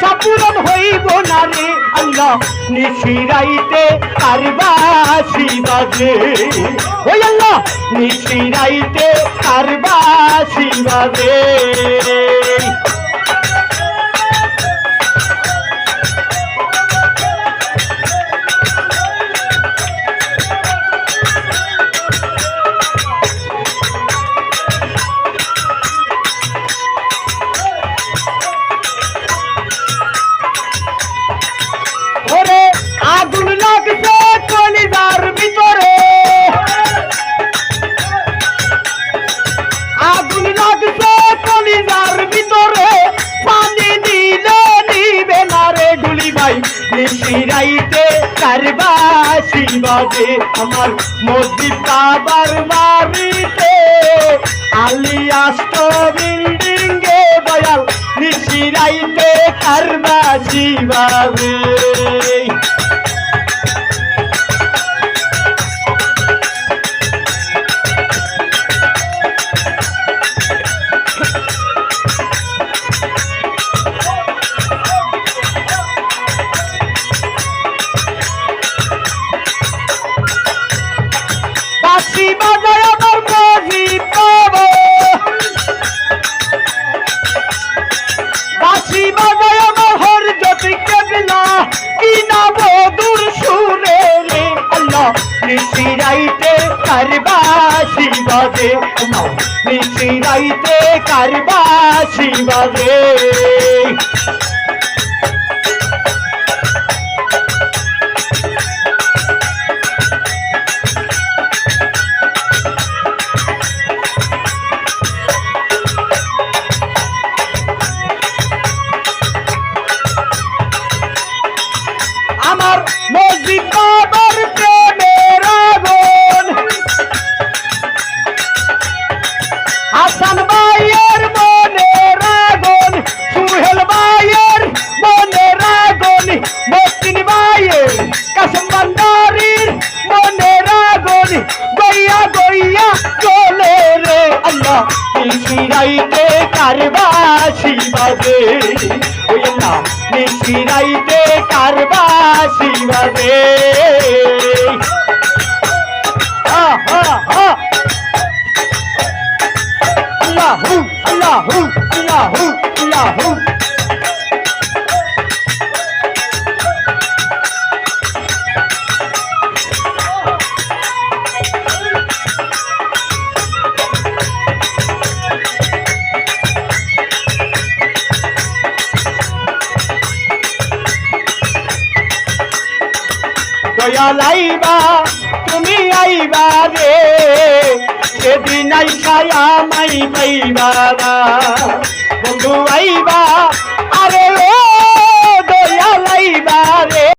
আশা পূরণ হইব না রে আল্লাহ নিশিরাইতে কারবাসি বাজে। ওই আল্লাহ নিশিরাইতে কারবাসি বাজে। কারবাসি বাজে আমার মসজিদ কাবার বাড়িতে। আলিয়াস্ত বিল্ডিং এ দয়াল নিশিরাইতে কারবাসি নিশিরাইতে কারবাসি বাজে। নিশিরাইতে কারবাসি বাজে। মসজিদ বাবার প্রেমের আগুন। হাসান নিশিরাইতে কারবাসি বাজে। ওই আল্লাহ নিশিরাইতে কারবাসি বাজে। আহ আহ। আহ Allahu, দয়াল আইবা তুমি আইবা রে। সেদিন আইবা মাই পাইবা বন্ধু আইবা আরে